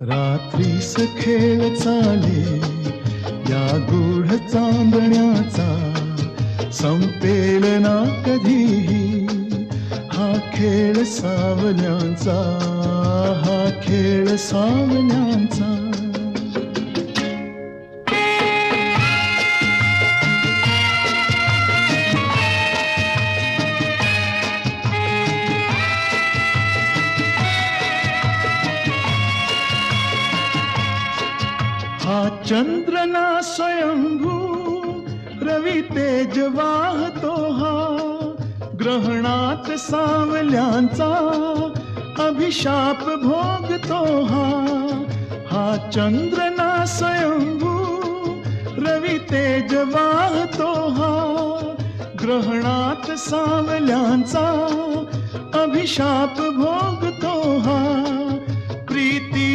रात्री खेळ चाले या गूढ चांदण्याचा संपेल ना कधीही. हा खेळ सावल्यांचा हा खेळ सावल्यांचा हा चंद्रना स्वयंभू रवी तेज वाहतो हा. ग्रहणात सावल्यांचा अभिशाप भोगतो हा. हा चंद्रना स्वयंभू रवी तेज वाहतो हा. ग्रहणात सावल्यांचा अभिशाप भोग